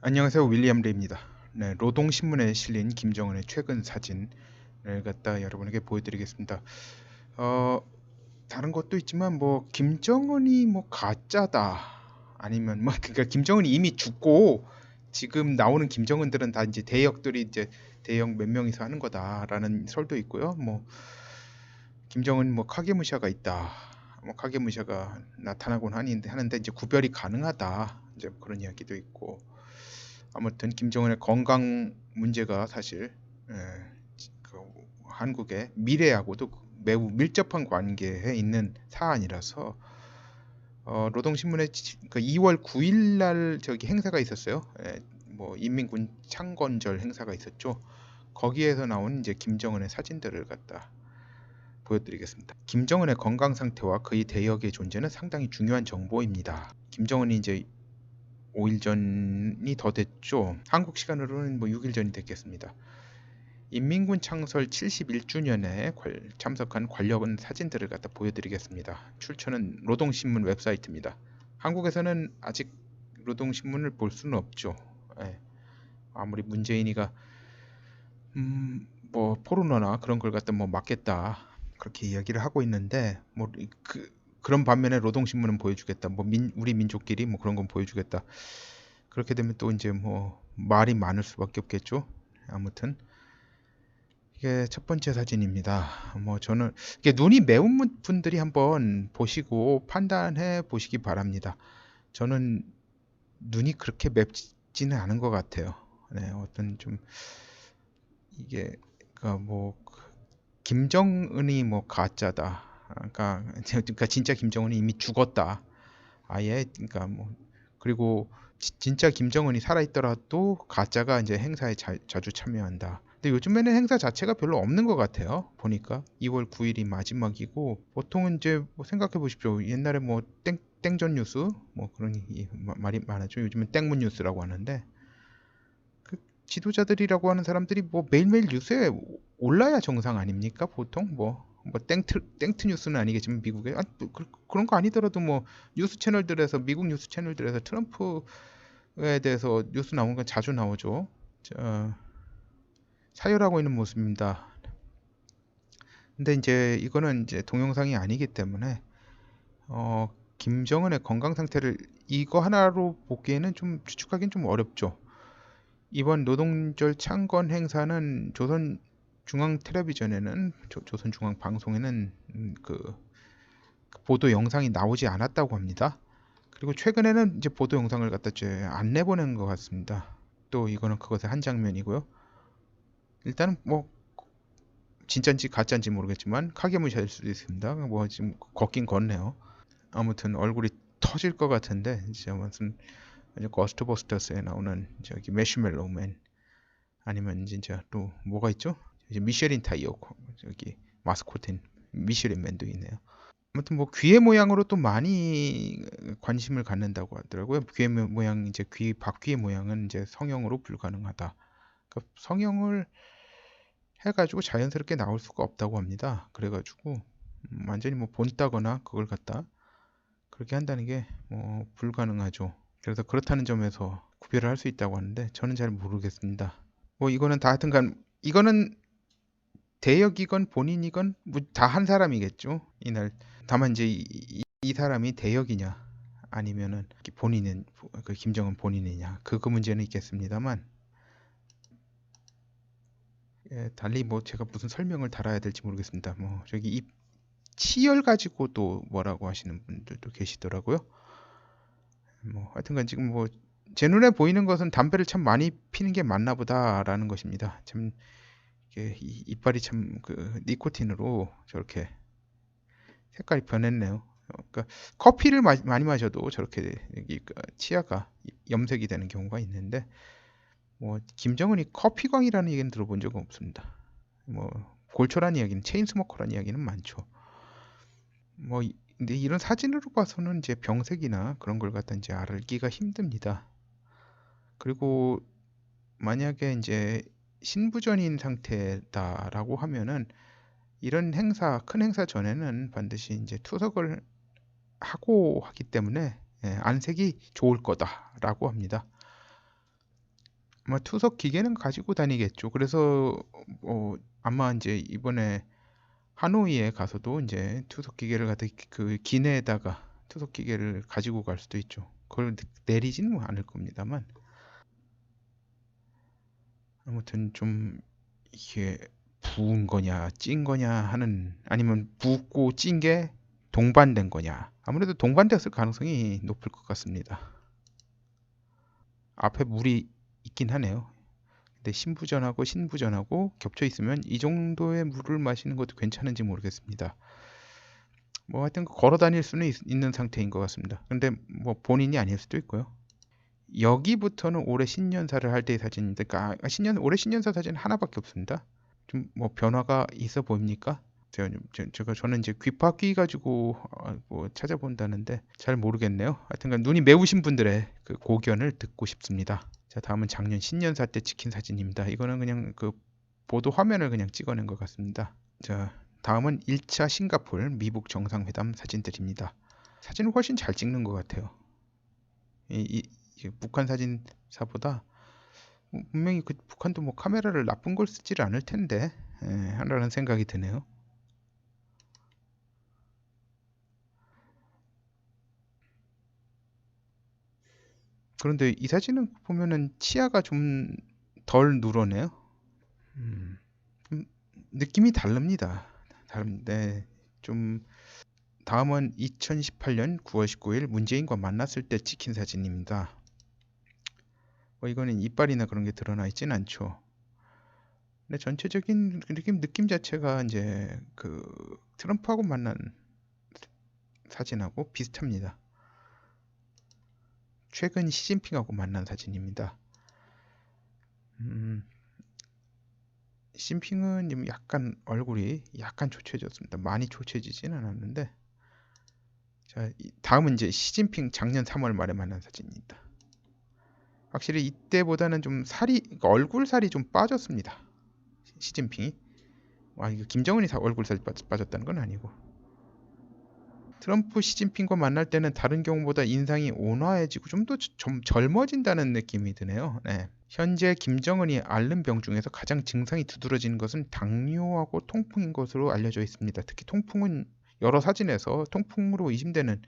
안녕하세요 윌리엄 레입니다. 네, 노동신문에 실린 김정은의 최근 사진을 갖다 여러분에게 보여드리겠습니다. 어, 다른 것도 있지만 뭐 김정은이 뭐 가짜다 아니면 뭐 그러니까 김정은이 이미 죽고 지금 나오는 김정은들은 다 이제 대역들이 이제 대역 몇 명이서 하는 거다라는 설도 있고요. 뭐 김정은 뭐 카게무샤가 있다. 뭐 카게무샤가 나타나곤 하는데 이제 구별이 가능하다. 이제 그런 이야기도 있고 아무튼 김정은의 건강 문제가 사실 에, 그 한국의 미래하고도 매우 밀접한 관계에 있는 사안이라서 어, 노동신문에 그 2월 9일 날 저기 행사가 있었어요. 에, 뭐 인민군 창건절 행사가 있었죠. 거기에서 나온 이제 김정은의 사진들을 갖다 보여드리겠습니다. 김정은의 건강 상태와 그의 대역의 존재는 상당히 중요한 정보입니다. 김정은이 이제 5일 전이 더 됐죠. 한국 시간으로는 뭐 6일 전이 됐겠습니다. 인민군 창설 71주년에 참석한 관력은 사진들을 갖다 보여드리겠습니다. 출처는 노동신문 웹사이트입니다. 한국에서는 아직 노동신문을 볼 수는 없죠. 예. 아무리 문재인이가 음, 뭐 포르노나 그런 걸 갖다 뭐 막겠다 그렇게 이야기를 하고 있는데 뭐 그 그런 반면에 노동신문은 보여주겠다. 뭐 민, 우리 민족끼리 뭐 그런 건 보여주겠다. 그렇게 되면 또 이제 뭐 말이 많을 수밖에 없겠죠. 아무튼 이게 첫 번째 사진입니다. 뭐 저는 이게 눈이 매운 분들이 한번 보시고 판단해 보시기 바랍니다. 저는 눈이 그렇게 맵지는 않은 것 같아요. 네, 어떤 좀 이게 그러니까 뭐 김정은이 뭐 가짜다. 그러니까, 그러니까 진짜 김정은이 이미 죽었다. 아예 그러니까 뭐 그리고 지, 진짜 김정은이 살아있더라도 가짜가 이제 행사에 자, 자주 참여한다. 근데 요즘에는 행사 자체가 별로 없는 것 같아요. 보니까 2월 9일이 마지막이고 보통은 이제 뭐 생각해 보십시오. 옛날에 뭐 땡, 땡전 뉴스 뭐 그런 말이 많았죠. 요즘은 땡문 뉴스라고 하는데 그 지도자들이라고 하는 사람들이 뭐 매일매일 뉴스에 올라야 정상 아닙니까? 보통 뭐 뭐 땡트 땡트 뉴스는 아니겠지만 미국에 아, 뭐 그, 그런 거 아니더라도 뭐 뉴스 채널들에서 미국 뉴스 채널들에서 트럼프에 대해서 뉴스 나오는 건 자주 나오죠. 저, 사열하고 있는 모습입니다. 근데 이제 이거는 이제 동영상이 아니기 때문에 어, 김정은의 건강 상태를 이거 하나로 보기에는 좀 추측하기는 좀 어렵죠. 이번 노동절 창건 행사는 조선 중앙 텔레비전에는 조, 선 중앙 방송에는 음, 그, 그 보도 영상이 나오지 않았다고 합니다. 그리고 최근에는 이제 보도 영상을 갖다 안 내보낸 것 같습니다. 또 이거는 그것의 한 장면이고요. 일단은 뭐 진짠지 가짜인지 모르겠지만 카게무샤일 수도 있습니다. 뭐 지금 걷긴 걷네요. 아무튼 얼굴이 터질 것 같은데 이제 무슨 거스트버스터스에 나오는 저기 매시멜로우맨 아니면 진짜 또 뭐가 있죠? 미쉐린 타이어 여기 마스코트인 미쉐린 맨도 있네요. 아무튼 뭐 귀의 모양으로 또 많이 관심을 갖는다고 하더라고요. 귀의 모양 이제 귀 박귀의 모양은 이제 성형으로 불가능하다. 그러니까 성형을 해가지고 자연스럽게 나올 수가 없다고 합니다. 그래가지고 음, 완전히 뭐 본따거나 그걸 갖다 그렇게 한다는 게 뭐 불가능하죠. 그래서 그렇다는 점에서 구별을 할 수 있다고 하는데 저는 잘 모르겠습니다. 뭐 이거는 다 하여튼간 이거는 대역이건 본인이건 뭐 다 한 사람이겠죠. 이날 다만 이제 이, 이 사람이 대역이냐 아니면은 본인은 그 김정은 본인이냐 그, 그 문제는 있겠습니다만 예, 달리 뭐 제가 무슨 설명을 달아야 될지 모르겠습니다. 뭐 저기 이 치열 가지고도 뭐라고 하시는 분들도 계시더라고요. 뭐 하여튼간 지금 뭐 제 눈에 보이는 것은 담배를 참 많이 피는 게 맞나 보다라는 것입니다. 참 이게 이빨이 참 그 니코틴으로 저렇게 색깔이 변했네요. 그러니까 커피를 마, 많이 마셔도 저렇게 여기 그 치아가 염색이 되는 경우가 있는데 뭐 김정은이 커피광이라는 얘기는 들어본 적은 없습니다. 뭐 골초란 이야기는 체인스모커란 이야기는 많죠. 뭐 근데 이런 사진으로 봐서는 이제 병색이나 그런 걸 갖다 이제 알기가 힘듭니다. 그리고 만약에 이제 신부전인 상태다라고 하면은 이런 행사, 큰 행사 전에는 반드시 이제 투석을 하고 하기 때문에 예, 안색이 좋을 거다라고 합니다. 아마 투석 기계는 가지고 다니겠죠. 그래서 어, 아마 이제 이번에 하노이에 가서도 이제 투석 기계를 갖다 그 기내에다가 투석 기계를 가지고 갈 수도 있죠. 그걸 내리지는 않을 겁니다만 아무튼 좀 이게 부은 거냐 찐 거냐 하는 아니면 붓고 찐 게 동반된 거냐 아무래도 동반됐을 가능성이 높을 것 같습니다. 앞에 물이 있긴 하네요. 근데 신부전하고 신부전하고 겹쳐 있으면 이 정도의 물을 마시는 것도 괜찮은지 모르겠습니다. 뭐 하여튼 걸어 다닐 수는 있, 는 상태인 것 같습니다. 근데 뭐 본인이 아닐 수도 있고요. 여기부터는 올해 신년사를 할 때의 사진인데, 그러니까 아, 신년 올해 신년사 사진 하나밖에 없습니다. 좀 뭐 변화가 있어 보입니까? 제가, 저는 이제 귀파귀 가지고 어, 뭐 찾아본다는데 잘 모르겠네요. 하여튼간 눈이 매우신 분들의 그 고견을 듣고 싶습니다. 자 다음은 작년 신년사 때 찍힌 사진입니다. 이거는 그냥 그 보도 화면을 그냥 찍어낸 것 같습니다. 자 다음은 1차 싱가폴 미북 정상회담 사진들입니다. 사진을 훨씬 잘 찍는 것 같아요. 이, 이, 이 북한 사진사보다 뭐 분명히 그 북한도 뭐 카메라를 나쁜 걸 쓰질 않을 텐데 예, 하라는 생각이 드네요. 그런데 이 사진은 보면은 치아가 좀 덜 누러네요. 음, 좀 느낌이 다릅니다. 다른데 좀 다음은 2018년 9월 19일 문재인과 만났을 때 찍힌 사진입니다. 뭐 이거는 이빨이나 그런 게 드러나 있진 않죠. 근데 전체적인 느낌 느낌 자체가 이제 그 트럼프하고 만난 사진하고 비슷합니다. 최근 시진핑하고 만난 사진입니다. 음, 시진핑은 약간 얼굴이 약간 초췌해졌습니다. 많이 초췌해지진 않았는데 자 다음은 이제 시진핑 작년 3월 말에 만난 사진입니다. 확실히 이때보다는 좀 살이 그러니까 얼굴 살이 좀 빠졌습니다. 시진핑이 아 이거 김정은이 얼굴 살이 빠졌다는 건 아니고 트럼프 시진핑과 만날 때는 다른 경우보다 인상이 온화해지고 좀 더 좀 젊어진다는 느낌이 드네요. 네. 현재 김정은이 앓는 병 중에서 가장 증상이 두드러지는 것은 당뇨하고 통풍인 것으로 알려져 있습니다. 특히 통풍은 여러 사진에서 통풍으로 의심되는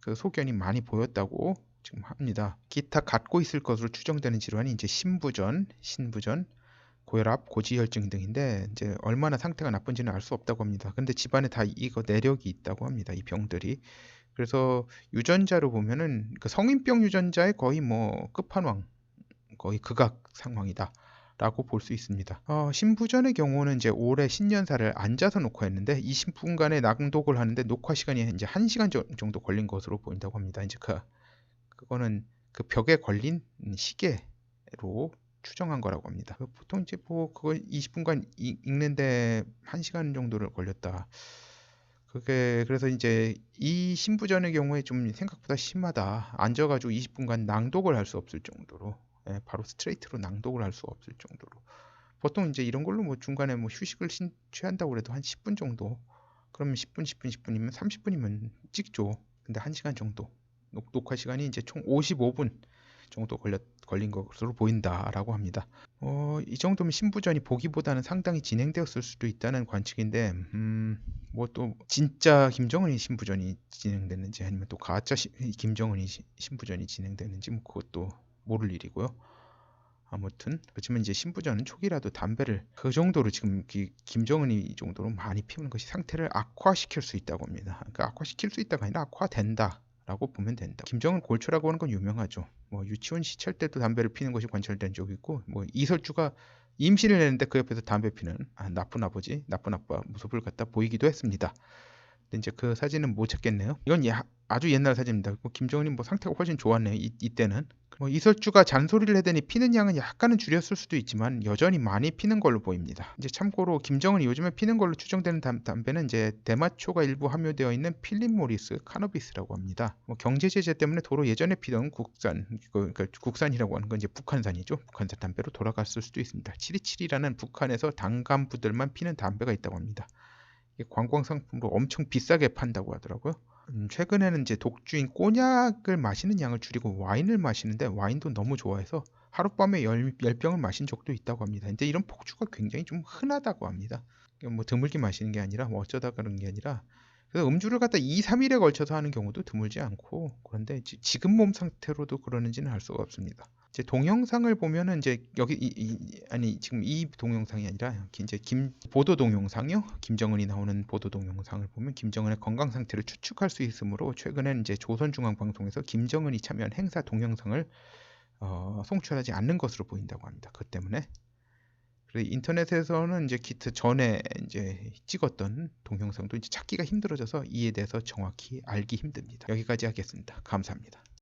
그 소견이 많이 보였다고 지금 합니다. 기타 갖고 있을 것으로 추정되는 질환이 이제 신부전, 신부전, 고혈압, 고지혈증 등인데 이제 얼마나 상태가 나쁜지는 알 수 없다고 합니다. 근데 집안에 다 이거 내력이 있다고 합니다. 이 병들이. 그래서 유전자로 보면은 그 성인병 유전자의 거의 뭐 끝판왕, 거의 극악 상황이다. 라고 볼 수 있습니다. 어, 신부전의 경우는 이제 올해 신년사를 앉아서 녹화했는데 20분간의 낭독을 하는데 녹화 시간이 이제 1시간 정도 걸린 것으로 보인다고 합니다. 이제 그 그거는 그 벽에 걸린 시계로 추정한 거라고 합니다. 그 보통 이제 뭐 그거 20분간 읽는데 1시간 정도를 걸렸다. 그게 그래서 이제 이 신부전의 경우에 좀 생각보다 심하다. 앉아가지고 20분간 낭독을 할 수 없을 정도로 예, 바로 스트레이트로 낭독을 할 수 없을 정도로 보통 이제 이런 걸로 뭐 중간에 뭐 휴식을 신, 취한다고 그래도 한 10분 정도 그러면 10분 10분 10분이면 30분이면 찍죠. 근데 1시간 정도 녹, 녹화 시간이 이제 총 55분 정도 걸렸, 걸린 것으로 보인다라고 합니다. 어, 이 정도면 신부전이 보기보다는 상당히 진행되었을 수도 있다는 관측인데, 음, 뭐 또 진짜 김정은이 신부전이 진행됐는지 아니면 또 가짜 시, 김정은이 신부전이 진행됐는지 뭐 그것도 모를 일이고요. 아무튼 그렇지만 이제 신부전은 초기라도 담배를 그 정도로 지금 김정은이 이 정도로 많이 피우는 것이 상태를 악화시킬 수 있다고 합니다. 그러니까 악화시킬 수 있다가 아니라 악화된다. 라고 보면 된다. 김정은 골초라고 하는 건 유명하죠. 뭐 유치원 시찰 때도 담배를 피는 것이 관찰된 적이 있고 뭐 이설주가 임신을 했는데 그 옆에서 담배 피는 아, 나쁜 아버지, 나쁜 아빠 모습을 갖다 보이기도 했습니다. 이제 그 사진은 못 찾겠네요. 이건 예, 아주 옛날 사진입니다. 뭐 김정은이 뭐 상태가 훨씬 좋았네요. 이, 이때는 뭐 이설주가 잔소리를 해대니 피는 양은 약간은 줄였을 수도 있지만 여전히 많이 피는 걸로 보입니다. 이제 참고로 김정은이 요즘에 피는 걸로 추정되는 담배는 이제 대마초가 일부 함유되어 있는 필립 모리스 카너비스라고 합니다. 뭐 경제 제재 때문에 도로 예전에 피던 국산 그러니까 국산이라고 하는 건 이제 북한산이죠. 북한산 담배로 돌아갔을 수도 있습니다. 치리치리라는 북한에서 당간부들만 피는 담배가 있다고 합니다. 관광 상품으로 엄청 비싸게 판다고 하더라고요. 음, 최근에는 이제 독주인 꼬냑을 마시는 양을 줄이고 와인을 마시는데 와인도 너무 좋아해서 하룻밤에 열, 열 병을 마신 적도 있다고 합니다. 근데 이런 폭주가 굉장히 좀 흔하다고 합니다. 뭐 드물게 마시는 게 아니라 뭐 어쩌다 그런 게 아니라 그래서 음주를 갖다 2, 3일에 걸쳐서 하는 경우도 드물지 않고 그런데 지- 지금 몸 상태로도 그러는지는 알 수가 없습니다. 이제 동영상을 보면은 이제 여기 이, 이- 아니 지금 이 동영상이 아니라 이제 김 보도 동영상이요. 김정은이 나오는 보도 동영상을 보면 김정은의 건강 상태를 추측할 수 있으므로 최근에 이제 조선중앙방송에서 김정은이 참여한 행사 동영상을 어, 송출하지 않는 것으로 보인다고 합니다. 그 때문에 인터넷에서는 이제 기트 전에 이제 찍었던 동영상도 이제 찾기가 힘들어져서 이에 대해서 정확히 알기 힘듭니다. 여기까지 하겠습니다. 감사합니다.